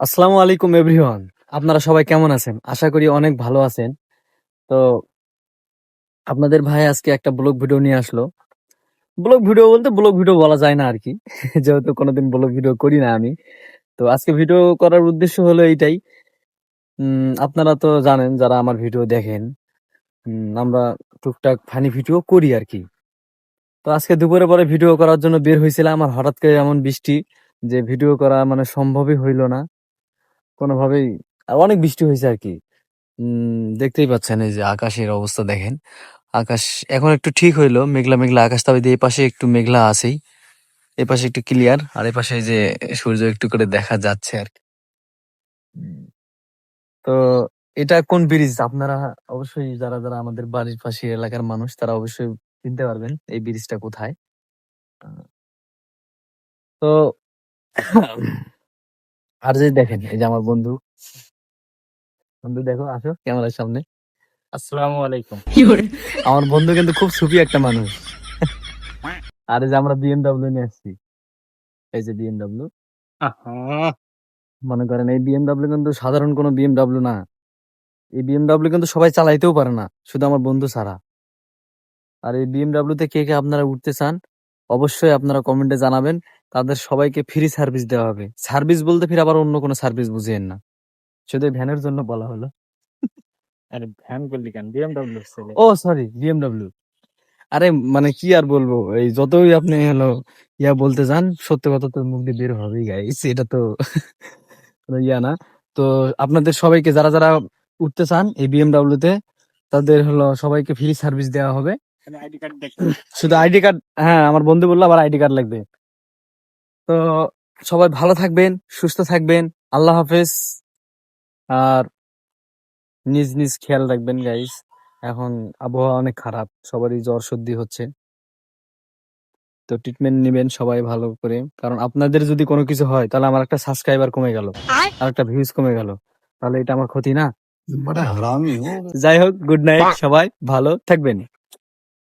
আসসালামু আলাইকুম, এভরিওয়ান। আপনারা সবাই কেমন আছেন? আশা করি অনেক ভালো আছেন। তো আপনাদের ভাই আজকে একটা ব্লগ ভিডিও নিয়ে আসলো। ব্লগ ভিডিও বলতে ব্লগ ভিডিও বলা যায় না আর কি যেহেতু কোনোদিন ব্লগ ভিডিও করি না আমি। তো আজকে ভিডিও করার উদ্দেশ্য হলো এইটাই। আপনারা তো জানেন যারা আমার ভিডিও দেখেন আমরা টুকটাক ফানি ভিডিও করি আর কি তো আজকে দুপুরে পরে ভিডিও করার জন্য বের হয়েছিলাম আর হঠাৎ করে এমন বৃষ্টি যে ভিডিও করা মানে সম্ভবই হইল না। কোনোভাবেই অনেক বৃষ্টি হয়েছে আর কি। দেখতেই পাচ্ছেন এই যে আকাশের অবস্থা দেখেন। আকাশ এখন একটু ঠিক হইল, মেঘলা মেঘলা আকাশ, তবে এই পাশে একটু মেঘলা আছেই। এই পাশে একটু ক্লিয়ার আর এই পাশে যে সূর্য একটু করে দেখা যাচ্ছে আর কি। তো এটা কোন ব্রিজ? আপনারা অবশ্যই যারা যারা আমাদের বাড়ির পাশে এলাকার মানুষ, তারা অবশ্যই চিনতে পারবেন এই ব্রিজটা কোথায়। তো আর যে দেখেন এই যে আমার বন্ধু। বন্ধু দেখো আসো ক্যামেরার সামনে। আসসালামু আলাইকুম। আমার বন্ধু কিন্তু খুব সুফি একটা মানুষ। আর এই যে আমরা বিএমডাব্লিউ নিয়ে আসছি। এই যে বিএমডাব্লিউ মনে করেন এই বিএমডাব্লিউ কিন্তু সাধারণ কোনো বিএমডাব্লিউ না। এই বিএমডাব্লিউ কিন্তু সবাই চালাইতেও পারে না শুধু আমার বন্ধু ছাড়া। আর এই বিএমডাব্লিউ তে কে কে আপনারা উঠতে চান অবশ্যই আপনারা কমেন্টে জানাবেন। তাদের সবাইকে ফ্রি সার্ভিস দেওয়া হবে। সার্ভিস বলতে ফির আবার অন্য কোনো সার্ভিস বুঝিয়েন না। শুধু ভ্যানের জন্য বলা হলো। আরে ভ্যান করলি কেন? বিএমডব্লিউ ও সরি বিএমডাব্লিউ আরে মানে কি আর বলব? এই যতই আপনি হলো ইয়া বলতে যান সত্য কথা তো মুখ দিয়ে বের হবেই গাইস এটা তো কোনো ইয়া না। তো আপনাদের সবাইকে যারা যারা উঠতে চান এই বিএমডাব্লিউ তে তাদের হলো সবাইকে ফ্রি সার্ভিস দেওয়া হবে। আইডি কার্ড শুধু আইডি কার্ড হ্যাঁ আমার বন্ধু বলল আবার আইডি কার্ড লাগবে। তো সবাই ভালো থাকবেন সুস্থ থাকবেন আল্লাহ হাফেজ। আর নিজ নিজ খেয়াল রাখবেন গাইস এখন আবহাওয়া অনেক খারাপ সবারই জ্বর সর্দি হচ্ছে। তো ট্রিটমেন্ট নেবেন সবাই ভালো করে। কারণ আপনাদের যদি কোনো কিছু হয় তাহলে আমার একটা সাবস্ক্রাইবার কমে গেল আর একটা ভিউজ কমে গেল। তাহলে এটা আমার ক্ষতি না। যাই হোক গুড নাইট সবাই ভালো থাকবেন।